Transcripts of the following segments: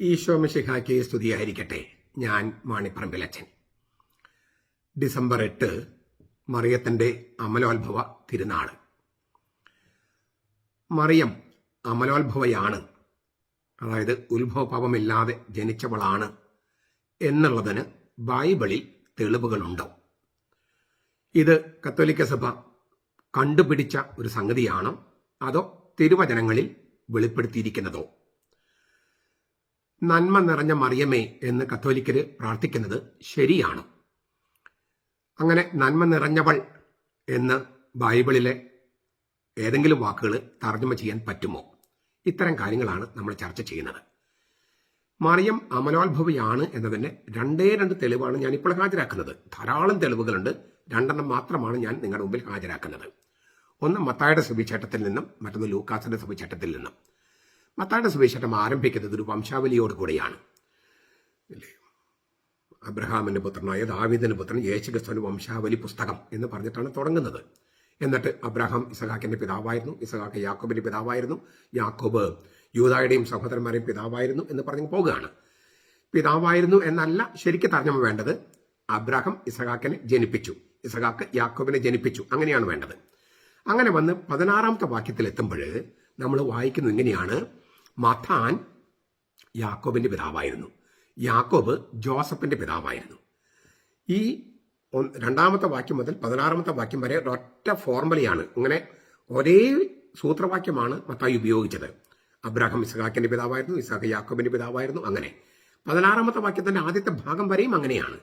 ഈശോ മിശിഹായ്ക്ക് സ്തുതിയായിരിക്കട്ടെ. ഞാൻ മാണിപ്പറമ്പിലച്ചൻ ഡിസംബർ എട്ട് മറിയത്തിന്റെ അമലോത്ഭവ തിരുനാൾ. മറിയം അമലോത്ഭവയാണ്. അതായത് ഉത്ഭവപാപമില്ലാതെ ജനിച്ചവളാണ് എന്നുള്ളതിന് ബൈബിളിൽ തെളിവുകളുണ്ടോ. ഇത് കത്തോലിക്ക സഭ കണ്ടുപിടിച്ച ഒരു സംഗതിയാണോ. അതോ തിരുവചനങ്ങളിൽ വെളിപ്പെടുത്തിയിരിക്കുന്നതോ? നന്മ നിറഞ്ഞ മറിയമേ എന്ന് കത്തോലിക്കര് പ്രാർത്ഥിക്കുന്നത് ശരിയാണ്. അങ്ങനെ നന്മ നിറഞ്ഞവൾ എന്ന് ബൈബിളിലെ ഏതെങ്കിലും വാക്കുകൾ തർജമ ചെയ്യാൻ പറ്റുമോ? ഇത്തരം കാര്യങ്ങളാണ് നമ്മൾ ചർച്ച ചെയ്യുന്നത്. മറിയം അമലോത്ഭവിയാണ് എന്നതിന്റെ രണ്ടേ രണ്ട് തെളിവാണ് ഞാൻ ഇപ്പോൾ ഹാജരാക്കുന്നത്. ധാരാളം തെളിവുകളുണ്ട്. രണ്ടെണ്ണം മാത്രമാണ് ഞാൻ നിങ്ങളുടെ മുമ്പിൽ ഹാജരാക്കുന്നത്. ഒന്ന് മത്തായുടെ സുവിശേഷത്തിൽ നിന്നും മറ്റൊന്ന് ലൂക്കാസിന്റെ സുവിശേഷത്തിൽ നിന്നും. മത്തായുടെ സുവിശേഷം ആരംഭിക്കുന്നത് ഒരു വംശാവലിയോട് കൂടിയാണ്. അല്ലേ? അബ്രഹാമിന്റെ പുത്രനായ ദാവീദിന്റെ പുത്രൻ യേശുക്രിസ്തുവിന്റെ വംശാവലി പുസ്തകം എന്ന് പറഞ്ഞിട്ടാണ് തുടങ്ങുന്നത്. എന്നിട്ട് അബ്രഹാം ഇസഹാക്കിന്റെ പിതാവായിരുന്നു ഇസഹാക്ക് യാക്കോബിന്റെ പിതാവായിരുന്നു യാക്കോബ് യൂതായുടെയും സഹോദരന്മാരെയും പിതാവായിരുന്നു എന്ന് പറഞ്ഞു പോവുകയാണ്. പിതാവായിരുന്നു എന്നല്ല ശരിക്കും തർജമ വേണ്ടത് അബ്രഹാം ഇസഹാക്കിനെ ജനിപ്പിച്ചു ഇസഹാക്ക് യാക്കോബിനെ ജനിപ്പിച്ചു അങ്ങനെയാണ് വേണ്ടത്. അങ്ങനെ വന്ന് പതിനാറാമത്തെ വാക്യത്തിൽ എത്തുമ്പോൾ നമ്മൾ വായിക്കുന്നത് ഇങ്ങനെയാണ് മഥാൻ യാക്കോബിന്റെ പിതാവായിരുന്നു. യാക്കോബ് ജോസഫിന്റെ പിതാവായിരുന്നു. ഈ രണ്ടാമത്തെ വാക്യം മുതൽ പതിനാറാമത്തെ വാക്യം വരെ ഒറ്റ ഫോർമുലയാണ് ഇങ്ങനെ ഒരേ സൂത്രവാക്യമാണ് മത്തായി ഉപയോഗിച്ചത്. അബ്രാഹം ഇസ്ഹാക്കിന്റെ പിതാവായിരുന്നു ഇസ്ഹാഖ് യാക്കോബിന്റെ പിതാവായിരുന്നു അങ്ങനെ. പതിനാറാമത്തെ വാക്യത്തിന്റെ ആദ്യത്തെ ഭാഗം വരെയും അങ്ങനെയാണ്.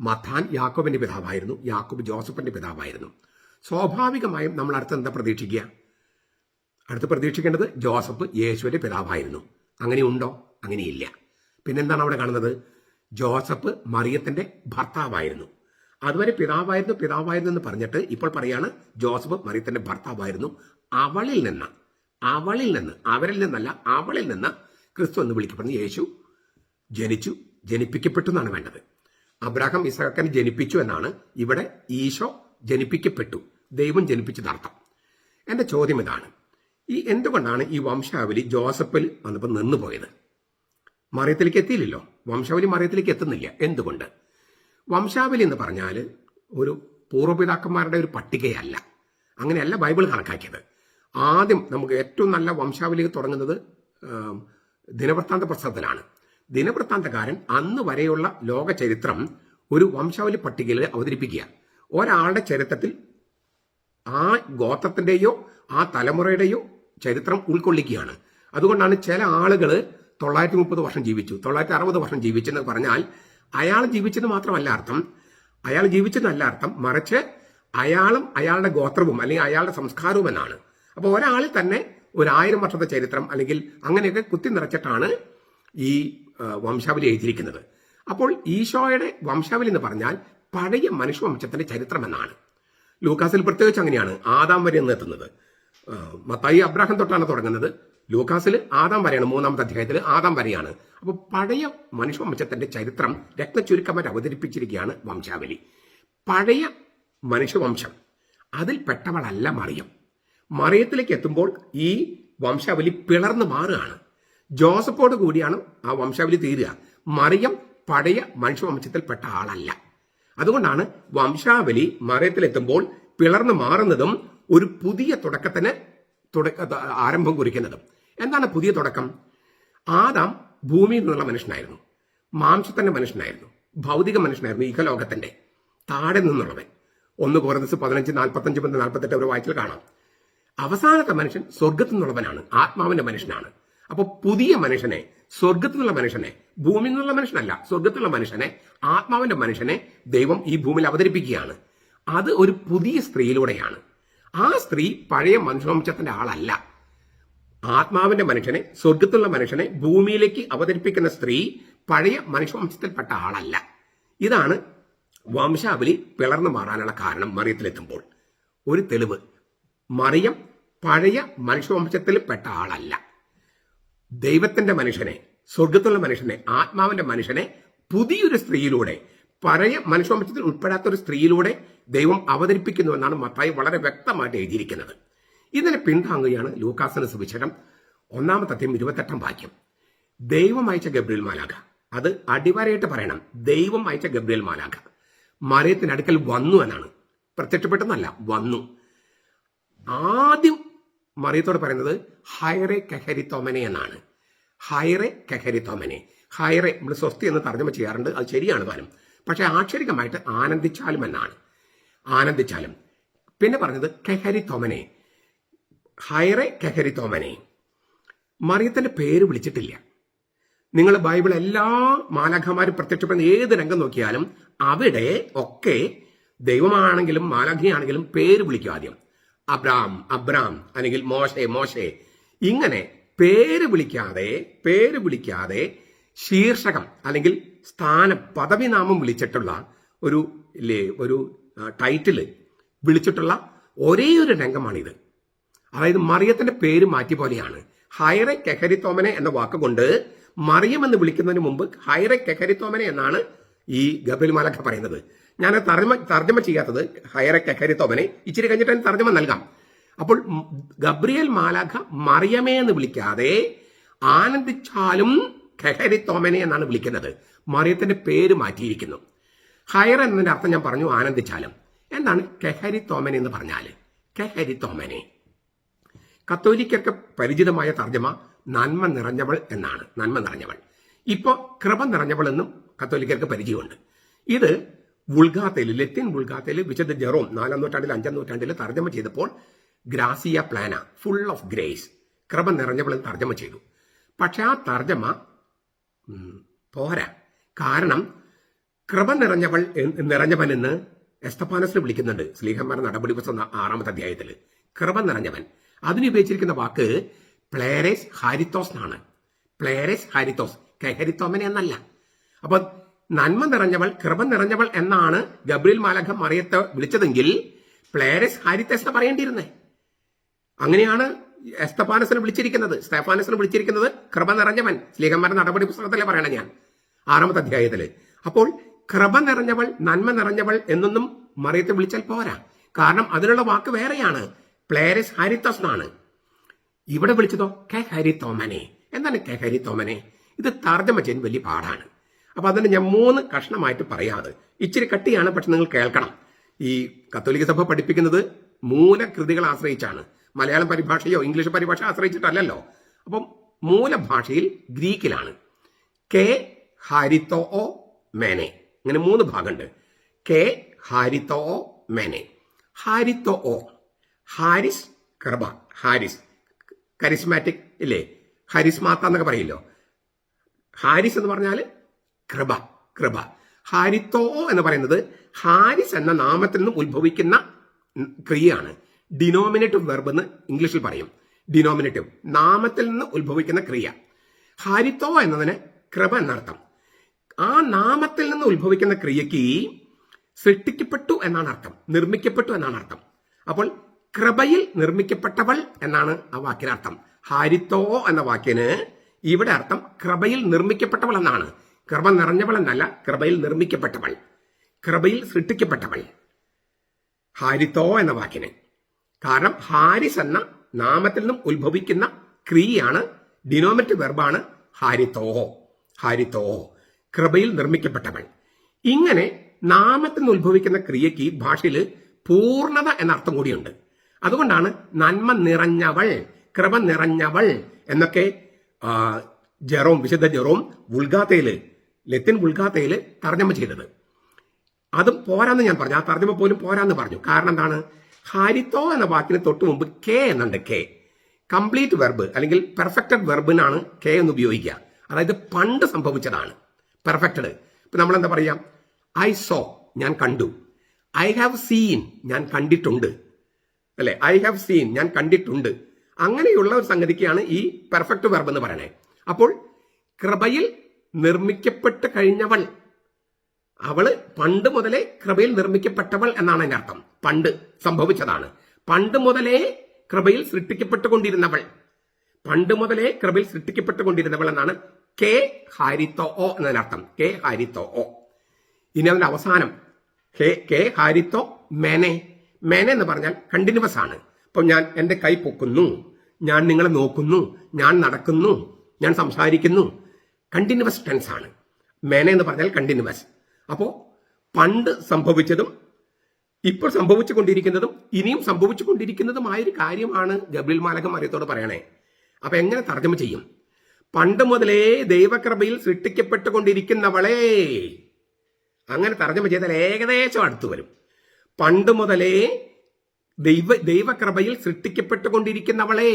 മഥാൻ യാക്കോബിന്റെ പിതാവായിരുന്നു യാക്കോബ് ജോസഫിന്റെ പിതാവായിരുന്നു. സ്വാഭാവികമായും നമ്മൾ അടുത്ത് എന്താ പ്രതീക്ഷിക്കുക? അടുത്ത് പ്രതീക്ഷിക്കേണ്ടത് ജോസഫ് യേശുവിന്റെ പിതാവായിരുന്നു. അങ്ങനെ ഉണ്ടോ അങ്ങനെയില്ല. പിന്നെന്താണ് അവിടെ കാണുന്നത്? ജോസഫ് മറിയത്തിന്റെ ഭർത്താവായിരുന്നു. അതുവരെ പിതാവായിരുന്നു പിതാവായിരുന്നു എന്ന് പറഞ്ഞിട്ട് ഇപ്പോൾ പറയാണ് ജോസഫ് മറിയത്തിന്റെ ഭർത്താവായിരുന്നു. അവളിൽ നിന്ന് അവളിൽ നിന്ന് അവരിൽ നിന്നല്ല അവളിൽ നിന്ന് ക്രിസ്തു എന്ന് വിളിക്കപ്പെടുന്ന യേശു ജനിച്ചു ജനിപ്പിക്കപ്പെട്ടു എന്നാണ് വേണ്ടത്. അബ്രാഹം ഇസഹക്കൻ ജനിപ്പിച്ചു എന്നാണ് ഇവിടെ ഈശോ ജനിപ്പിക്കപ്പെട്ടു. ദൈവം ജനിപ്പിച്ചതർത്ഥം. എന്റെ ചോദ്യം ഇതാണ്. ഈ എന്തുകൊണ്ടാണ് ഈ വംശാവലി ജോസഫിൽ വന്നപ്പോൾ നിന്നുപോയത് മറിയത്തിലേക്ക് എത്തിയില്ലല്ലോ. വംശാവലി മറിയത്തിലേക്ക് എത്തുന്നില്ല. എന്തുകൊണ്ട്? വംശാവലി എന്ന് പറഞ്ഞാൽ ഒരു പൂർവപിതാക്കന്മാരുടെ ഒരു പട്ടികയല്ല. അങ്ങനെയല്ല ബൈബിൾ കണക്കാക്കിയത്. ആദ്യം നമുക്ക് ഏറ്റവും നല്ല വംശാവലി തുടങ്ങുന്നത് ദിനവൃത്താന്ത പുസ്തകത്തിലാണ് ദിനവൃത്താന്തകാരൻ അന്ന് വരെയുള്ള ലോക ചരിത്രം ഒരു വംശാവലി പട്ടികയിൽ അവതരിപ്പിക്കുക. ഒരാളുടെ ചരിത്രത്തിൽ ആ ഗോത്രത്തിന്റെയോ ആ തലമുറയുടെയോ ചരിത്രം ഉൾക്കൊള്ളിക്കുകയാണ്. അതുകൊണ്ടാണ് ചില ആളുകൾ തൊള്ളായിരത്തി മുപ്പത് വർഷം ജീവിച്ചു. തൊള്ളായിരത്തി അറുപത് വർഷം ജീവിച്ചെന്ന് പറഞ്ഞാൽ അയാൾ ജീവിച്ചത് മാത്രമല്ല അർത്ഥം. അയാൾ ജീവിച്ചതല്ല അർത്ഥം. മറിച്ച് അയാളും അയാളുടെ ഗോത്രവും അല്ലെങ്കിൽ അയാളുടെ സംസ്കാരവും എന്നാണ് അപ്പോൾ ഒരാളിൽ തന്നെ ഒരു ആയിരം വർഷത്തെ ചരിത്രം അല്ലെങ്കിൽ അങ്ങനെയൊക്കെ കുത്തി നിറച്ചിട്ടാണ് ഈ വംശാവലി എഴുതിയിരിക്കുന്നത്. അപ്പോൾ ഈശോയുടെ വംശാവലി എന്ന് പറഞ്ഞാൽ പഴയ മനുഷ്യവംശത്തിന്റെ ചരിത്രം എന്നാണ് ലൂക്കാസിൽ പ്രത്യേകിച്ച് അങ്ങനെയാണ്. ആദാം വരെ എന്ന് എത്തുന്നത്. മത്തായി അബ്രാഹം തൊട്ടാണ് തുടങ്ങുന്നത്. ലൂക്കാസിൽ ആദാം വരെയാണ് മൂന്നാമത്തെ അധ്യായത്തിൽ ആദാം വരെയാണ്. അപ്പോൾ പഴയ മനുഷ്യവംശത്തിന്റെ ചരിത്രം രക്തചുരുക്കമായിട്ട് അവതരിപ്പിച്ചിരിക്കുകയാണ് വംശാവലി. പഴയ മനുഷ്യവംശം അതിൽ പെട്ടവളല്ല മറിയം. മറിയത്തിലേക്ക് എത്തുമ്പോൾ ഈ വംശാവലി പിളർന്നു മാറുകയാണ്. ജോസഫോട് കൂടിയാണ് ആ വംശാവലി തീരുക. മറിയം പഴയ മനുഷ്യവംശത്തിൽപ്പെട്ട ആളല്ല. അതുകൊണ്ടാണ് വംശാവലി മറിയത്തിലെത്തുമ്പോൾ പിളർന്നു മാറുന്നതും ഒരു പുതിയ തുടക്കത്തിന് തുടക്ക ആരംഭം കുറിക്കുന്നത്. എന്താണ് പുതിയ തുടക്കം? ആദാം ഭൂമിയിൽ നിന്നുള്ള മനുഷ്യനായിരുന്നു. മാംസത്തിന്റെ മനുഷ്യനായിരുന്നു. ഭൗതിക മനുഷ്യനായിരുന്നു ഇഹലോകത്തിന്റെ. താഴെ നിന്നുള്ളവൻ. ഒന്ന് കുറഞ്ഞ പതിനഞ്ച് നാൽപ്പത്തഞ്ച് മുതൽ നാൽപ്പത്തെട്ട് ഒരു വായിച്ചിൽ കാണാം. അവസാനത്തെ മനുഷ്യൻ സ്വർഗത്തു നിന്നുള്ളവനാണ്. ആത്മാവിന്റെ മനുഷ്യനാണ്. അപ്പൊ പുതിയ മനുഷ്യനെ സ്വർഗത്തു നിന്നുള്ള മനുഷ്യനെ ഭൂമിയിൽ നിന്നുള്ള മനുഷ്യനല്ല സ്വർഗത്തിലുള്ള മനുഷ്യനെ ആത്മാവിന്റെ മനുഷ്യനെ ദൈവം ഈ ഭൂമിയിൽ അവതരിപ്പിക്കുകയാണ്. അത് ഒരു പുതിയ സ്ത്രീയിലൂടെയാണ്. ആ സ്ത്രീ പഴയ മനുഷ്യവംശത്തിന്റെ ആളല്ല. ആത്മാവിന്റെ മനുഷ്യനെ സ്വർഗത്തിലുള്ള മനുഷ്യനെ ഭൂമിയിലേക്ക് അവതരിപ്പിക്കുന്ന സ്ത്രീ പഴയ മനുഷ്യവംശത്തിൽപ്പെട്ട ആളല്ല. ഇതാണ് വംശാവലി പിളർന്നു മാറാനുള്ള കാരണം മറിയത്തിലെത്തുമ്പോൾ. ഒരു തെളിവ്. മറിയം പഴയ മനുഷ്യവംശത്തിൽപ്പെട്ട ആളല്ല. ദൈവത്തിന്റെ മനുഷ്യനെ സ്വർഗത്തിലുള്ള മനുഷ്യനെ ആത്മാവിന്റെ മനുഷ്യനെ പുതിയൊരു സ്ത്രീയിലൂടെ പഴയ മനുഷ്യവംശത്തിൽ ഉൾപ്പെടാത്ത ഒരു സ്ത്രീയിലൂടെ ദൈവം അവതരിപ്പിക്കുന്നു എന്നാണ് മത്തായി വളരെ വ്യക്തമായിട്ട് എഴുതിയിരിക്കുന്നത്. ഇതിനെ പിന്താങ്ങുകയാണ് ലൂക്കാസിന് സുവിശേഷം ഒന്നാമത്തെ അധ്യയം ഇരുപത്തെട്ടാം വാക്യം. ദൈവം അയച്ച ഗബ്രിയൽ മാലാഖ. അത് അടിവരയിട്ട് പറയണം. ദൈവം അയച്ച ഗബ്രിയൽ മാലാഖ. മറിയത്തിന്റെ അടുക്കൽ വന്നു എന്നാണ്. പ്രത്യക്ഷപ്പെട്ടെന്നല്ല വന്നു. ആദ്യം മറിയത്തോട് പറയുന്നത് ഹൈറെ കഹരിത്തോമനെ എന്നാണ്. ഹൈറെ കഹരിത്തോമനെ ഹൈറെ നമ്മൾ സ്വസ്തി എന്ന് തർജമ ചെയ്യാറുണ്ട്. അത് ശരിയാണ് താനും. പക്ഷെ ആക്ഷരികമായിട്ട് ആനന്ദിച്ചാലും എന്നാണ്. ആനന്ദിച്ചാലും. പിന്നെ പറഞ്ഞത് കെഹരിത്തോമനെ ഹൈറെ കെഹരിത്തോമനെ മറിയത്തിന്റെ പേര് വിളിച്ചിട്ടില്ല. നിങ്ങൾ ബൈബിൾ എല്ലാ മാലാഖമാരും പ്രത്യക്ഷപ്പെടുന്ന ഏത് രംഗം നോക്കിയാലും അവിടെ ഒക്കെ ദൈവമാണെങ്കിലും മാലാഖിയാണെങ്കിലും പേര് വിളിക്കും ആദ്യം. അബ്രാം അബ്രാം അല്ലെങ്കിൽ മോശെ മോശെ. ഇങ്ങനെ പേര് വിളിക്കാതെ പേര് വിളിക്കാതെ ശീർഷകം അല്ലെങ്കിൽ സ്ഥാനം പദവി നാമം വിളിച്ചിട്ടുള്ള ഒരു ഒരു ടൈറ്റിൽ വിളിച്ചിട്ടുള്ള ഒരേ ഒരു രംഗമാണിത്. അതായത് മറിയത്തിന്റെ പേര് മാറ്റി പോലെയാണ്. ഹൈറെ കെഹരിത്തോമനെ എന്ന വാക്കുകൊണ്ട് മറിയം എന്ന് വിളിക്കുന്നതിന് മുമ്പ് ഹൈറെ കെഹരിത്തോമനെ എന്നാണ് ഈ ഗബിൽ മാലക്ക പറയുന്നത്. ഞാൻ തർജമ തർജമ ചെയ്യാത്തത് ഹൈറെ കെഹരിത്തോമനെ. ഇച്ചിരി കഴിഞ്ഞിട്ട് തർജമ നൽകാം. അപ്പോൾ ഗബ്രിയൽ മാലാഖ മറിയമേ എന്ന് വിളിക്കാതെ ആനന്ദിച്ചാലും കെഹരിത്തോമനെ എന്നാണ് വിളിക്കുന്നത്. മറിയത്തിന്റെ പേര് മാറ്റിയിരിക്കുന്നു. ഹൈറ എന്നതിന്റെ അർത്ഥം ഞാൻ പറഞ്ഞു ആനന്ദിച്ചാലും. എന്താണ്? കെഹരി തോമൻ എന്ന് പറഞ്ഞാൽ. കെഹരിത്തോമനെ കത്തോലിക്കർക്ക് പരിചിതമായ തർജമ നന്മ നിറഞ്ഞവൾ എന്നാണ്. നന്മ നിറഞ്ഞവൾ. ഇപ്പോ കൃപ നിറഞ്ഞവൾ എന്നും കത്തോലിക്കർക്ക് പരിചയമുണ്ട്. ഇത് വുൾഗാത്തയിൽ ലത്തിൻ വുൾഗാത്തയിൽ വിശുദ്ധ ജെറോം നാലാം നൂറ്റാണ്ടിൽ അഞ്ചാം നൂറ്റാണ്ടിൽ തർജമ ചെയ്തപ്പോൾ ഗ്രാസിയ പ്ലാന ഫുൾ ഓഫ് ഗ്രേസ് കൃപ നിറഞ്ഞവൾ എന്ന് തർജമ ചെയ്തു. പക്ഷെ ആ തർജമ പോരാ. കാരണം കൃപ നിറഞ്ഞവൾ എന്ന് എസ്തപ്പാനസിൽ വിളിക്കുന്നുണ്ട്. സ്ലീഹന്മാരുടെ നടപടി പുസ്തകം ആറാമത്തെ അധ്യായത്തിൽ. കൃപ നിറഞ്ഞവൻ. അതിന് ഉപയോഗിച്ചിരിക്കുന്ന വാക്ക് പ്ലേരേസ് ഹാരിത്തോസ് എന്നാണ് പ്ലേരേസ് ഹാരിത്തോസ് കെഹരിത്തോമൻ എന്നല്ല. അപ്പൊ നന്മ നിറഞ്ഞവൾ കൃപ നിറഞ്ഞവൾ എന്നാണ് ഗബ്രിൽ മാലഖ മറിയത്തെ വിളിച്ചതെങ്കിൽ പ്ലേരസ് ഹാരിത്തേസ് എന്ന് പറയേണ്ടിയിരുന്നേ? അങ്ങനെയാണ് എസ്തപാനസിനെ വിളിച്ചിരിക്കുന്നത്. സ്തേഫാനസിനെ വിളിച്ചിരിക്കുന്നത് കൃപ നിറഞ്ഞവൻ. സ്ലീഹന്മാരുടെ നടപടി പുസ്തകത്തിലെ പറയണ ഞാൻ. ആറാമത്തെ അധ്യായത്തിൽ അപ്പോൾ കൃപ നിറഞ്ഞവൾ നന്മ നിറഞ്ഞവൾ എന്നൊന്നും മറിയത്തെ വിളിച്ചാൽ പോരാ. കാരണം അതിനുള്ള വാക്ക് വേറെയാണ്. പ്ലേരസ് ഹരിത്തസ് എന്നാണ് ഇവിടെ വിളിച്ചതോ കെ ഹരിത്തോമനെ എന്താണ് കെ ഹരിത്തോമനെ ഇത് തർജമ ചെയ്യാൻ വലിയ പാടാണ് അപ്പൊ അതിന് ഞാൻ മൂന്ന് കഷ്ണമായിട്ട് പറയാതെ. ഇച്ചിരി കട്ടിയാണ് പക്ഷെ നിങ്ങൾ കേൾക്കണം. ഈ കത്തോലിക്ക സഭ പഠിപ്പിക്കുന്നത് മൂലകൃതികൾ ആശ്രയിച്ചാണ്. മലയാളം പരിഭാഷയോ ഇംഗ്ലീഷ് പരിഭാഷ ആശ്രയിച്ചിട്ടല്ലല്ലോ. അപ്പം മൂലഭാഷയിൽ ഗ്രീക്കിലാണ്. കെ ഹരിത്തോ ഓ മേനെ. ഇങ്ങനെ മൂന്ന് ഭാഗമുണ്ട്. കെ ഹാരിത്തോ മേനെ. ഹാരിത്തോ ഓ. ഹാരിസ് കൃപ ഹാരിസ്. കരിസ്മാറ്റിക് ഇല്ലേ? ഹരിസ്മാത്ത എന്നൊക്കെ പറയില്ലോ. ഹാരിസ് എന്ന് പറഞ്ഞാൽ കൃപ കൃപ. ഹാരിത്തോ എന്ന് പറയുന്നത് ഹാരിസ് എന്ന നാമത്തിൽ നിന്ന് ഉത്ഭവിക്കുന്ന ക്രിയയാണ്. ഡിനോമിനേറ്റീവ് വെർബ് എന്ന് ഇംഗ്ലീഷിൽ പറയും. ഡിനോമിനേറ്റീവ് നാമത്തിൽ നിന്ന് ഉത്ഭവിക്കുന്ന ക്രിയ. ഹാരിത്തോ എന്നതിന് കൃപ എന്നർത്ഥം. ആ നാമത്തിൽ നിന്ന് ഉത്ഭവിക്കുന്ന ക്രിയയ്ക്ക് സൃഷ്ടിക്കപ്പെട്ടു എന്നാണ് അർത്ഥം നിർമ്മിക്കപ്പെട്ടു എന്നാണ് അർത്ഥം. അപ്പോൾ കൃപയിൽ നിർമ്മിക്കപ്പെട്ടവൾ എന്നാണ് ആ വാക്കിനർത്ഥം. ഹാരിത്തോ എന്ന വാക്കിന് ഇവിടെ അർത്ഥം കൃപയിൽ നിർമ്മിക്കപ്പെട്ടവൾ എന്നാണ്. കൃപ നിറഞ്ഞവൾ എന്നല്ല കൃപയിൽ നിർമ്മിക്കപ്പെട്ടവൾ. കൃപയിൽ സൃഷ്ടിക്കപ്പെട്ടവൾ. ഹാരിത്തോ എന്ന വാക്കിന്. കാരണം ഹാരിസ് എന്ന നാമത്തിൽ നിന്നും ഉത്ഭവിക്കുന്ന ക്രിയയാണ് ഡിനോമിനേറ്റീവ് വെർബാണ് ഹാരിത്തോ ഹാരിത്തോ കൃപയിൽ നിർമ്മിക്കപ്പെട്ടവൻ. ഇങ്ങനെ നാമത്തിൽ നിന്ന് ഉത്ഭവിക്കുന്ന ക്രിയയ്ക്ക് ഭാഷയിൽ പൂർണത എന്ന അർത്ഥം കൂടിയുണ്ട്. അതുകൊണ്ടാണ് നന്മ നിറഞ്ഞവൾ കൃപ നിറഞ്ഞവൾ എന്നൊക്കെ ജെറോം വിശുദ്ധ ജെറോം ഉൾഗാത്തയിൽ ലത്തിൻ ഉൾഗാത്തയിൽ തർജമ ചെയ്തത്. അതും പോരാന്ന് ഞാൻ പറഞ്ഞു. ആ തർജമ പോലും പോരാന്ന് പറഞ്ഞു. കാരണം എന്താണ്? ഹാരിത്തോ എന്ന വാക്കിന് തൊട്ട് മുമ്പ് കെ എന്നുണ്ട് കെ. കംപ്ലീറ്റ് വെർബ് അല്ലെങ്കിൽ പെർഫെക്റ്റഡ് വെർബിനാണ് കെ എന്ന് ഉപയോഗിക്കുക. അതായത് പണ്ട് സംഭവിച്ചതാണ്. പെർഫെക്റ്റഡ് ഇപ്പൊ നമ്മൾ എന്താ പറയാ? ഐ സോ ഞാൻ കണ്ടു. ഐ ഹാവ് സീൻ ഞാൻ കണ്ടിട്ടുണ്ട്. അല്ലെ? ഐ ഹാവ് സീൻ ഞാൻ കണ്ടിട്ടുണ്ട്. അങ്ങനെയുള്ള ഒരു സംഗതിക്കാണ് ഈ പെർഫെക്റ്റ് വെർബ് എന്ന് പറയണേ. അപ്പോൾ കൃപയിൽ നിർമ്മിക്കപ്പെട്ട് കഴിഞ്ഞവൾ. അവൾ പണ്ട് മുതലേ കൃപയിൽ നിർമ്മിക്കപ്പെട്ടവൾ എന്നാണ് അതിന്റെ അർത്ഥം. പണ്ട് സംഭവിച്ചതാണ്. പണ്ട് മുതലേ കൃപയിൽ സൃഷ്ടിക്കപ്പെട്ടുകൊണ്ടിരുന്നവൾ. പണ്ട് മുതലേ കൃപയിൽ സൃഷ്ടിക്കപ്പെട്ടുകൊണ്ടിരുന്നവൾ എന്നാണ് കെ ഹാരിത്തോ ഓ എന്നതിനർത്ഥം. കെ ഹാരിത്തോ ഓ ഇനി അതിന്റെ അവസാനം. കെ ഹാരിത്തോ മെനെ. മെനെ എന്ന് പറഞ്ഞാൽ കണ്ടിന്യൂസ് ആണ്. അപ്പം ഞാൻ എന്റെ കൈ പൊക്കുന്നു. ഞാൻ നിങ്ങളെ നോക്കുന്നു. ഞാൻ നടക്കുന്നു. ഞാൻ സംസാരിക്കുന്നു. കണ്ടിന്യൂസ് ടെൻസ് ആണ്. മേന എന്ന് പറഞ്ഞാൽ കണ്ടിന്യൂസ് അപ്പോൾ പണ്ട് സംഭവിച്ചതും ഇപ്പോൾ സംഭവിച്ചു കൊണ്ടിരിക്കുന്നതും ഇനിയും സംഭവിച്ചുകൊണ്ടിരിക്കുന്നതുമായ ഒരു കാര്യമാണ് ഗബ്രിൽ മാലകം മറിയത്തോട് പറയണേ. അപ്പൊ എങ്ങനെ തർജമ ചെയ്യും? പണ്ട് മുതലേ ദൈവകൃപയിൽ സൃഷ്ടിക്കപ്പെട്ടുകൊണ്ടിരിക്കുന്നവളെ. അങ്ങനെ തർജമ ചെയ്താൽ ഏകദേശം അടുത്തു വരും. പണ്ട് മുതലേ ദൈവ ദൈവകൃപയിൽ സൃഷ്ടിക്കപ്പെട്ടുകൊണ്ടിരിക്കുന്നവളെ.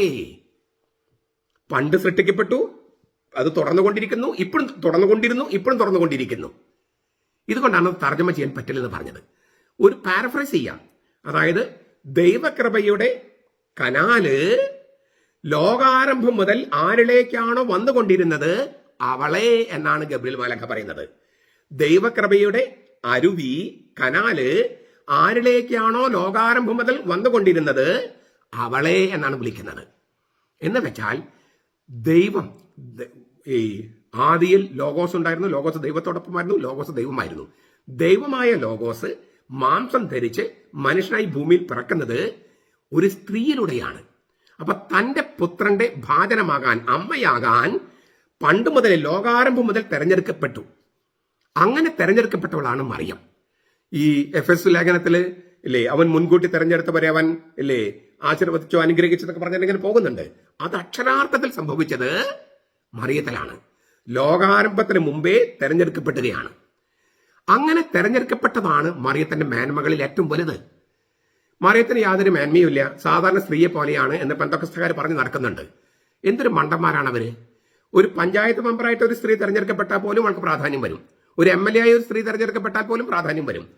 പണ്ട് സൃഷ്ടിക്കപ്പെട്ടു അത് തുറന്നുകൊണ്ടിരിക്കുന്നു ഇപ്പോഴും തുറന്നുകൊണ്ടിരുന്നു ഇപ്പോഴും തുറന്നുകൊണ്ടിരിക്കുന്നു. ഇതുകൊണ്ടാണ് തർജമ ചെയ്യാൻ പറ്റില്ലെന്ന് പറഞ്ഞത്. ഒരു പാരഫ്രൈസ് ചെയ്യാം. അതായത് ദൈവകൃപയുടെ കനാല് ലോകാരംഭം മുതൽ ആരിലേക്കാണോ വന്നുകൊണ്ടിരുന്നത് അവളെ എന്നാണ് ഗബ്രിൽ മാലക്ക പറയുന്നത്. ദൈവകൃപയുടെ അരുവി കനാല് ആരിലേക്കാണോ ലോകാരംഭം മുതൽ വന്നുകൊണ്ടിരുന്നത് അവളെ എന്നാണ് വിളിക്കുന്നത്. എന്ന് വെച്ചാൽ ദൈവം ഈ ആദിയിൽ ലോഗോസ് ഉണ്ടായിരുന്നു ലോഗോസ് ദൈവത്തോടൊപ്പമായിരുന്നു ലോഗോസ് ദൈവമായിരുന്നു. ദൈവമായ ലോഗോസ് മാംസം ധരിച്ച് മനുഷ്യനായി ഭൂമിയിൽ പിറക്കുന്നത് ഒരു സ്ത്രീയിലൂടെയാണ്. അപ്പൊ തന്റെ പുത്രന്റെ ഭാജനമാകാൻ അമ്മയാകാൻ പണ്ട് മുതൽ ലോകാരംഭം മുതൽ തെരഞ്ഞെടുക്കപ്പെട്ടു. അങ്ങനെ തെരഞ്ഞെടുക്കപ്പെട്ടവളാണ് മറിയം. ഈ എഫ് എസ് ലേഖനത്തിൽ ഇല്ലേ അവൻ മുൻകൂട്ടി തെരഞ്ഞെടുത്തവരെ അവൻ ഇല്ലേ ആശീർവദിച്ചോ അനുഗ്രഹിച്ചതൊക്കെ പറഞ്ഞിട്ടിങ്ങനെ പോകുന്നുണ്ട്. അത് അക്ഷരാർത്ഥത്തിൽ സംഭവിച്ചത് മറിയത്തിലാണ്. ലോകാരംഭത്തിന് മുമ്പേ തെരഞ്ഞെടുക്കപ്പെടുകയാണ്. അങ്ങനെ തെരഞ്ഞെടുക്കപ്പെട്ടതാണ് മറിയത്തിന്റെ മേന്മകളിൽ ഏറ്റവും വലുത്. മറിയത്തിന് യാതൊരു മേന്മയുമില്ല. സാധാരണ സ്ത്രീയെ പോലെയാണ് എന്ന് പെന്തക്കസ്തകാർ പറഞ്ഞ് നടക്കുന്നുണ്ട്. എന്തൊരു മണ്ടന്മാരാണ് അവർ ഒരു പഞ്ചായത്ത് മെമ്പറായിട്ട് ഒരു സ്ത്രീ തെരഞ്ഞെടുക്കപ്പെട്ടാൽ പോലും അവൾക്ക് പ്രാധാന്യം വരും. ഒരു എം എൽ എ ആയി ഒരു സ്ത്രീ തെരഞ്ഞെടുക്കപ്പെട്ടാൽ പോലും പ്രാധാന്യം വരും.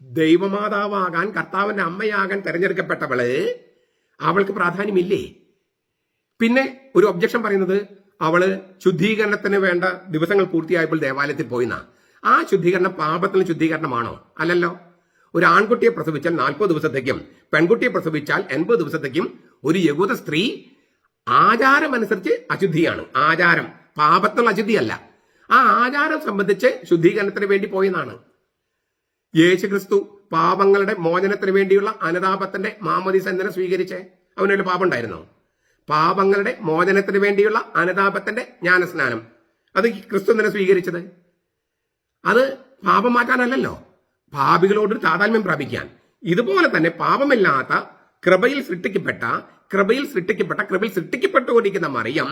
ദൈവമാതാവാകാൻ കർത്താവിന്റെ അമ്മയാകാൻ തെരഞ്ഞെടുക്കപ്പെട്ടവൾ അവൾക്ക് പ്രാധാന്യമില്ലേ? പിന്നെ ഒരു ഒബ്ജക്ഷൻ പറയുന്നത് അവൾ ശുദ്ധീകരണത്തിന് വേണ്ട ദിവസങ്ങൾ പൂർത്തിയായപ്പോൾ ദേവാലയത്തിൽ പോയിന്നാ. ആ ശുദ്ധീകരണം പാപത്തിന് ശുദ്ധീകരണമാണോ? അല്ലല്ലോ. ഒരു ആൺകുട്ടിയെ പ്രസവിച്ചാൽ നാൽപ്പത് ദിവസത്തേക്കും പെൺകുട്ടിയെ പ്രസവിച്ചാൽ എൺപത് ദിവസത്തേക്കും ഒരു യഹൂദ സ്ത്രീ ആചാരം അനുസരിച്ച് അശുദ്ധിയാണ്. ആചാരം പാപത്തുള്ള അശുദ്ധിയല്ല. ആ ആചാരം സംബന്ധിച്ച് ശുദ്ധീകരണത്തിന് വേണ്ടി പോയെന്നാണ് യേശുക്രിസ്തു പാപങ്ങളുടെ മോചനത്തിന് വേണ്ടിയുള്ള അനുതാപത്തിന്റെ മാമതി എന്തിനെ സ്വീകരിച്ച്? അവനൊരു പാപം ഉണ്ടായിരുന്നോ പാപങ്ങളുടെ മോചനത്തിന് വേണ്ടിയുള്ള അനുതാപത്തിന്റെ ജ്ഞാനസ്നാനം. അത് ക്രിസ്തു തന്നെ സ്വീകരിച്ചത്? അത് പാപം മാറ്റാനല്ലല്ലോ. പാപികളോട് താതാത്മ്യം പ്രാപിക്കാൻ. ഇതുപോലെ തന്നെ പാപമില്ലാത്ത കൃപയിൽ സൃഷ്ടിക്കപ്പെട്ട കൃപയിൽ സൃഷ്ടിക്കപ്പെട്ട കൃപയിൽ സൃഷ്ടിക്കപ്പെട്ടുകൊണ്ടിരിക്കുന്ന മറിയം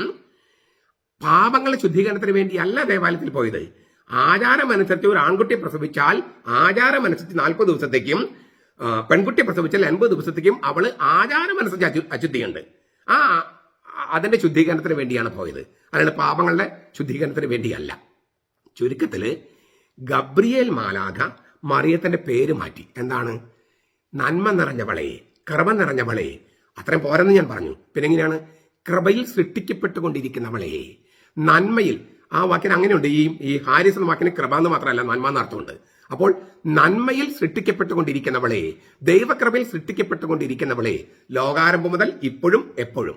പാപങ്ങളെ ശുദ്ധീകരണത്തിന് വേണ്ടിയല്ല ദേവാലയത്തിൽ പോയത്. ആചാരമനുസരിച്ച് ഒരു ആൺകുട്ടി പ്രസവിച്ചാൽ ആചാരമനുസരിച്ച് നാൽപ്പത് ദിവസത്തേക്കും പെൺകുട്ടി പ്രസവിച്ചാൽ എൺപത് ദിവസത്തേക്കും അവൾ ആചാരമനുസരിച്ച് അശു അശുദ്ധിയുണ്ട്. ആ അതിന്റെ ശുദ്ധീകരണത്തിന് വേണ്ടിയാണ് പോയത്. അല്ലാണ്ട് പാപങ്ങളുടെ ശുദ്ധീകരണത്തിന് വേണ്ടിയല്ല. ചുരുക്കത്തിൽ ഗബ്രിയേൽ മാലാഖ മറിയത്തിന്റെ പേര് മാറ്റി. എന്താണ്? നന്മ നിറഞ്ഞവളെ കൃപ നിറഞ്ഞവളെ. അത്രയും പോരെന്ന് ഞാൻ പറഞ്ഞു. പിന്നെ എങ്ങനെയാണ് കൃപയിൽ സൃഷ്ടിക്കപ്പെട്ടുകൊണ്ടിരിക്കുന്നവളെ. നന്മയിൽ ആ വാക്കിന് അങ്ങനെയുണ്ട്. ഈ ഈ ഹാരിസ് എന്ന വാക്കിന് കൃപ എന്ന് മാത്രമല്ല നന്മ എന്നർത്ഥമുണ്ട് അപ്പോൾ നന്മയിൽ സൃഷ്ടിക്കപ്പെട്ടുകൊണ്ടിരിക്കുന്നവളെ ദൈവകൃപയിൽ സൃഷ്ടിക്കപ്പെട്ടുകൊണ്ടിരിക്കുന്നവളെ ലോകാരംഭം മുതൽ ഇപ്പോഴും എപ്പോഴും.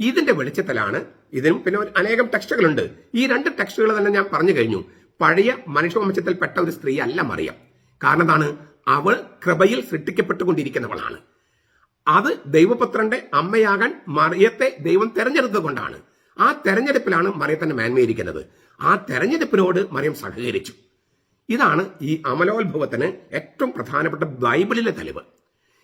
ഇതിന്റെ വെളിച്ചത്തിലാണ് ഇതിനും പിന്നെ അനേകം ടെക്സ്റ്റുകളുണ്ട് ഈ രണ്ട് ടെക്സ്റ്റുകൾ തന്നെ ഞാൻ പറഞ്ഞു കഴിഞ്ഞു. പഴയ മനുഷ്യവംശത്തിൽപ്പെട്ട ഒരു സ്ത്രീ അല്ല മറിയം. കാരണം എന്താണ്? അവൾ കൃപയിൽ സൃഷ്ടിക്കപ്പെട്ടുകൊണ്ടിരിക്കുന്നവളാണ്. അത് ദൈവപുത്രന്റെ അമ്മയാകാൻ മറിയത്തെ ദൈവം തെരഞ്ഞെടുത്തുകൊണ്ടാണ് ആ തെരഞ്ഞെടുപ്പിലാണ് മറിയത്തിന്റെ മേന്മയിരിക്കുന്നത്. ആ തെരഞ്ഞെടുപ്പിനോട് മറിയം സഹകരിച്ചു. ഇതാണ് ഈ അമലോത്ഭവത്തിന് ഏറ്റവും പ്രധാനപ്പെട്ട ബൈബിളിലെ തെളിവ്.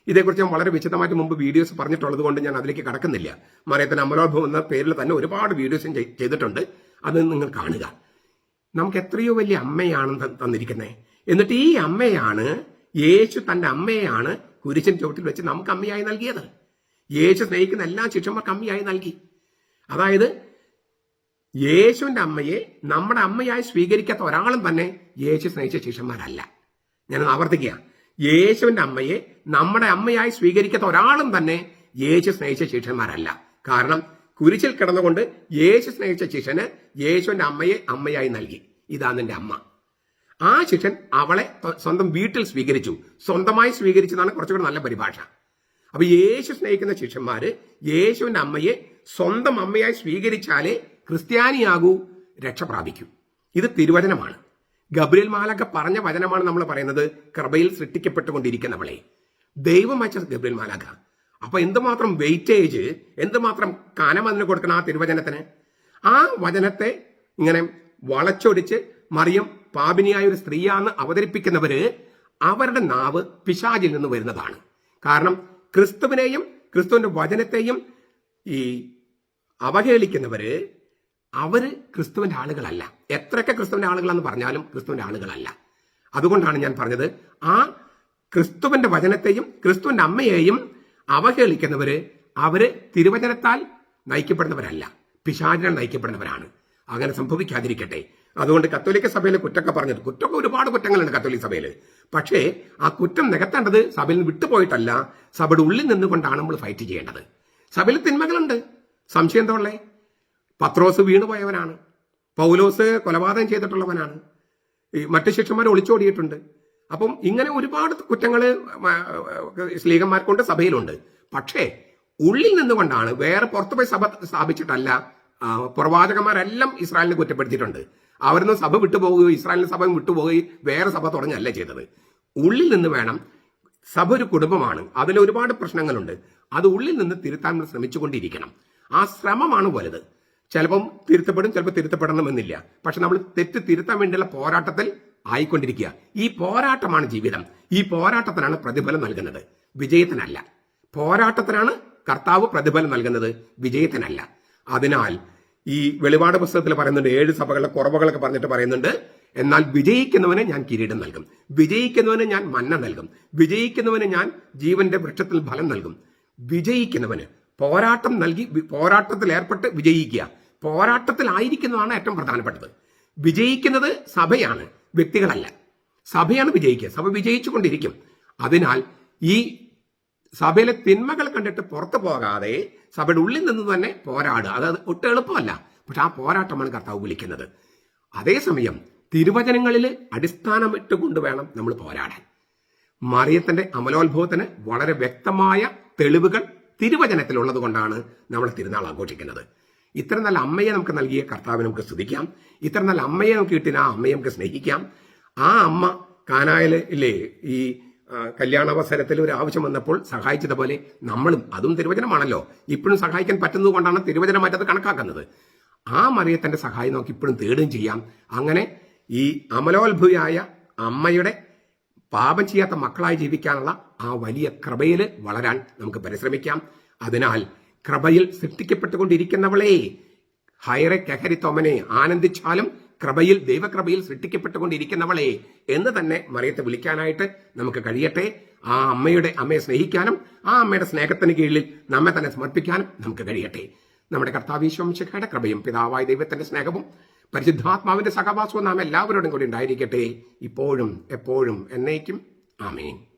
ഇതേക്കുറിച്ച് ഞാൻ വളരെ വിശദമായിട്ട് മുമ്പ് വീഡിയോസ് പറഞ്ഞിട്ടുള്ളത് കൊണ്ട് ഞാൻ അതിലേക്ക് കടക്കുന്നില്ല. മറിയത്തിന് അമലോത്ഭവം എന്ന പേരിൽ തന്നെ ഒരുപാട് വീഡിയോസും ചെയ്തിട്ടുണ്ട്. അത് നിങ്ങൾ കാണുക. നമുക്ക് എത്രയോ വലിയ അമ്മയാണ് തന്നിരിക്കുന്നത് എന്നിട്ട് ഈ അമ്മയാണ് യേശു തന്റെ അമ്മയാണ് കുരിശൻ ചുവട്ടിൽ വെച്ച് നമുക്ക് അമ്മയായി നൽകിയത്. യേശു സ്നേഹിക്കുന്ന എല്ലാ ശിഷ്യന്മാർക്ക് അമ്മയായി നൽകി. അതായത് യേശുവിന്റെ അമ്മയെ നമ്മുടെ അമ്മയായി സ്വീകരിക്കാത്ത ഒരാളും തന്നെ യേശു സ്നേഹിച്ച ശിഷ്യന്മാരല്ല. ഞാൻ ആവർത്തിക്കുക. യേശുവിന്റെ അമ്മയെ നമ്മുടെ അമ്മയായി സ്വീകരിക്കാത്ത ഒരാളും തന്നെ യേശു സ്നേഹിച്ച ശിഷ്യന്മാരല്ല. കാരണം കുരിശിൽ കിടന്നുകൊണ്ട് യേശു സ്നേഹിച്ച ശിഷ്യന് യേശുവിന്റെ അമ്മയെ അമ്മയായി നൽകി. ഇതാണ് എന്റെ അമ്മ. ആ ശിഷ്യൻ അവളെ സ്വന്തം വീട്ടിൽ സ്വീകരിച്ചു. സ്വന്തമായി സ്വീകരിച്ചതാണ് കുറച്ചുകൂടെ നല്ല പരിഭാഷ. അപ്പൊ യേശു സ്നേഹിക്കുന്ന ശിഷ്യന്മാര് യേശുവിന്റെ അമ്മയെ സ്വന്തം അമ്മയായി സ്വീകരിച്ചാലേ ക്രിസ്ത്യാനിയാകൂ രക്ഷ പ്രാപിക്കൂ. ഇത് തിരുവചനമാണ്. ഗബ്രിയൽ മാലക്ക പറഞ്ഞ വചനമാണ് നമ്മൾ പറയുന്നത് കൃപയിൽ സൃഷ്ടിക്കപ്പെട്ടുകൊണ്ടിരിക്കുന്നവളെ. ദൈവം അയച്ച ഗബ്രിയൽ മാലാഖ. അപ്പൊ എന്തുമാത്രം വെയിറ്റേജ് എന്തുമാത്രം കനം അതിന് കൊടുക്കണം ആ തിരുവചനത്തിന്? ആ വചനത്തെ ഇങ്ങനെ വളച്ചൊടിച്ച് മറിയം പാപിനിയായ ഒരു സ്ത്രീയാന്ന് അവതരിപ്പിക്കുന്നവര് അവരുടെ നാവ് പിശാചിൽ നിന്ന് വരുന്നതാണ്. കാരണം ക്രിസ്തുവിനെയും ക്രിസ്തുവിന്റെ വചനത്തെയും ഈ അവഹേളിക്കുന്നവര് അവർ ക്രിസ്തുവിന്റെ ആളുകളല്ല. എത്രയൊക്കെ ക്രിസ്തുവിന്റെ ആളുകളാന്ന് പറഞ്ഞാലും ക്രിസ്തുവിന്റെ ആളുകളല്ല. അതുകൊണ്ടാണ് ഞാൻ പറഞ്ഞത് ആ ക്രിസ്തുവിന്റെ വചനത്തെയും ക്രിസ്തുവിന്റെ അമ്മയെയും അവഹേളിക്കുന്നവര് അവർ തിരുവചനത്താൽ നയിക്കപ്പെടുന്നവരല്ല. പിശാചിനാൽ നയിക്കപ്പെടുന്നവരാണ്. അങ്ങനെ സംഭവിക്കാതിരിക്കട്ടെ. അതുകൊണ്ട് കത്തോലിക്ക സഭയിൽ കുറ്റമൊക്കെ പറഞ്ഞത് കുറ്റമൊക്കെ ഒരുപാട് കുറ്റങ്ങളുണ്ട് കത്തോലിക്ക സഭയിൽ പക്ഷേ ആ കുറ്റം നികത്തേണ്ടത് സഭയിൽ നിന്ന് വിട്ടുപോയിട്ടല്ല സഭയുടെ ഉള്ളിൽ നിന്നുകൊണ്ടാണ് നമ്മൾ ഫൈറ്റ് ചെയ്യേണ്ടത്. സഭയിൽ തിന്മകളുണ്ട്. സംശയം എന്താ ഉള്ളേ? പത്രോസ് വീണുപോയവനാണ്. പൗലോസ് കൊലപാതകം ചെയ്തിട്ടുള്ളവനാണ്. മറ്റു ശിഷ്യന്മാർ ഒളിച്ചോടിയിട്ടുണ്ട്. അപ്പം ഇങ്ങനെ ഒരുപാട് കുറ്റങ്ങൾ സ്ലീഗന്മാർക്കൊണ്ട് സഭയിലുണ്ട്. പക്ഷേ ഉള്ളിൽ നിന്നുകൊണ്ടാണ് വേറെ പുറത്തുപോയി സഭ സ്ഥാപിച്ചിട്ടല്ല പ്രവാചകന്മാരെല്ലാം ഇസ്രായേലിനെ കുറ്റപ്പെടുത്തിയിട്ടുണ്ട്. അവരൊന്നും സഭ വിട്ടുപോകുകയോ ഇസ്രായേലിന് സഭ വിട്ടുപോകുകയും വേറെ സഭ തുടങ്ങിയല്ല ചെയ്തത്. ഉള്ളിൽ നിന്ന് വേണം സഭ ഒരു കുടുംബമാണ് അതിൽ ഒരുപാട് പ്രശ്നങ്ങളുണ്ട്. അത് ഉള്ളിൽ നിന്ന് തിരുത്താൻ ശ്രമിച്ചുകൊണ്ടിരിക്കണം. ആ ശ്രമമാണ് വലുത്. ചിലപ്പം തിരുത്തപ്പെടും ചിലപ്പോൾ തിരുത്തപ്പെടണമെന്നില്ല. പക്ഷെ നമ്മൾ തെറ്റ് തിരുത്താൻ വേണ്ടിയുള്ള പോരാട്ടത്തിൽ ആയിക്കൊണ്ടിരിക്കുക. ഈ പോരാട്ടമാണ് ജീവിതം. ഈ പോരാട്ടത്തിനാണ് പ്രതിഫലം നൽകുന്നത്. വിജയത്തിനല്ല. പോരാട്ടത്തിനാണ് കർത്താവ് പ്രതിഫലം നൽകുന്നത്. വിജയത്തിനല്ല. അതിനാൽ ഈ വെളിപാട് പുസ്തകത്തിൽ പറയുന്നുണ്ട് ഏഴ് സഭകളുടെ കുറവുകളൊക്കെ പറഞ്ഞിട്ട് പറയുന്നുണ്ട്. എന്നാൽ വിജയിക്കുന്നവന് ഞാൻ കിരീടം നൽകും. വിജയിക്കുന്നവന് ഞാൻ മന്ന നൽകും. വിജയിക്കുന്നവന് ഞാൻ ജീവന്റെ വൃക്ഷത്തിൽ ഫലം നൽകും. വിജയിക്കുന്നവന് പോരാട്ടം നൽകി പോരാട്ടത്തിൽ ഏർപ്പെട്ട് വിജയിക്കുക. പോരാട്ടത്തിലായിരിക്കുന്നതാണ് ഏറ്റവും പ്രധാനപ്പെട്ടത്. വിജയിക്കുന്നത് സഭയാണ്. വ്യക്തികളല്ല. സഭയാണ് വിജയിക്കുക. സഭ വിജയിച്ചു കൊണ്ടിരിക്കും അതിനാൽ ഈ സഭയിലെ തിന്മകൾ കണ്ടിട്ട് പുറത്തു പോകാതെ സഭയുടെ ഉള്ളിൽ നിന്ന് തന്നെ പോരാടുക. അത് ഒട്ടും എളുപ്പമല്ല. പക്ഷെ ആ പോരാട്ടമാണ് കർത്താവ് വിളിക്കുന്നത്. അതേസമയം തിരുവചനങ്ങളിൽ അടിസ്ഥാനമിട്ടുകൊണ്ട് വേണം നമ്മൾ പോരാടാൻ. മറിയത്തിന്റെ അമലോത്ഭവത്തിന് വളരെ വ്യക്തമായ തെളിവുകൾ തിരുവചനത്തിലുള്ളത് കൊണ്ടാണ് നമ്മൾ തിരുനാൾ ആഘോഷിക്കുന്നത്. ഇത്ര നല്ല അമ്മയെ നമുക്ക് നൽകിയ കർത്താവിനെ നമുക്ക് സ്തുതിക്കാം. ഇത്ര നല്ല അമ്മയെ നമുക്ക് കിട്ടിയ ആ അമ്മയെ നമുക്ക് സ്നേഹിക്കാം. ആ അമ്മ കാനായിൽ ഇല്ലേ ഈ കല്യാണവസരത്തിൽ ഒരു ആവശ്യം വന്നപ്പോൾ സഹായിച്ചതുപോലെ നമ്മളും അതും തിരുവചനമാണല്ലോ. ഇപ്പോഴും സഹായിക്കാൻ പറ്റുന്നത് കൊണ്ടാണ് തിരുവചനമായിട്ട് അത് കണക്കാക്കുന്നത്. ആ മറിയത്തിന്റെ സഹായം നമുക്ക് ഇപ്പോഴും തേടുകയും ചെയ്യാം. അങ്ങനെ ഈ അമലോത്ഭുയായ അമ്മയുടെ പാപം ചെയ്യാത്ത മക്കളായി ജീവിക്കാനുള്ള ആ വലിയ കൃപയിൽ വളരാൻ നമുക്ക് പരിശ്രമിക്കാം. അതിനാൽ കൃപയിൽ സൃഷ്ടിക്കപ്പെട്ടുകൊണ്ടിരിക്കുന്നവളെ. ഹൈറെ കഹരി തോമനെ ആനന്ദിച്ചാലും കൃപയിൽ ദൈവകൃപയിൽ സൃഷ്ടിക്കപ്പെട്ടുകൊണ്ടിരിക്കുന്നവളെ എന്ന് തന്നെ മറിയത്തെ വിളിക്കാനായിട്ട് നമുക്ക് കഴിയട്ടെ. ആ അമ്മയുടെ അമ്മയെ സ്നേഹിക്കാനും ആ അമ്മയുടെ സ്നേഹത്തിന് കീഴിൽ നമ്മെ തന്നെ സമർപ്പിക്കാനും നമുക്ക് കഴിയട്ടെ. നമ്മുടെ കർത്താവീശ്വംശയുടെ കൃപയും പിതാവായ ദൈവത്തിന്റെ സ്നേഹവും പരിശുദ്ധാത്മാവിന്റെ സഹവാസവും നാം എല്ലാവരോടും കൂടി ഉണ്ടായിരിക്കട്ടെ. ഇപ്പോഴും എപ്പോഴും എന്നേക്കും. ആമേൻ.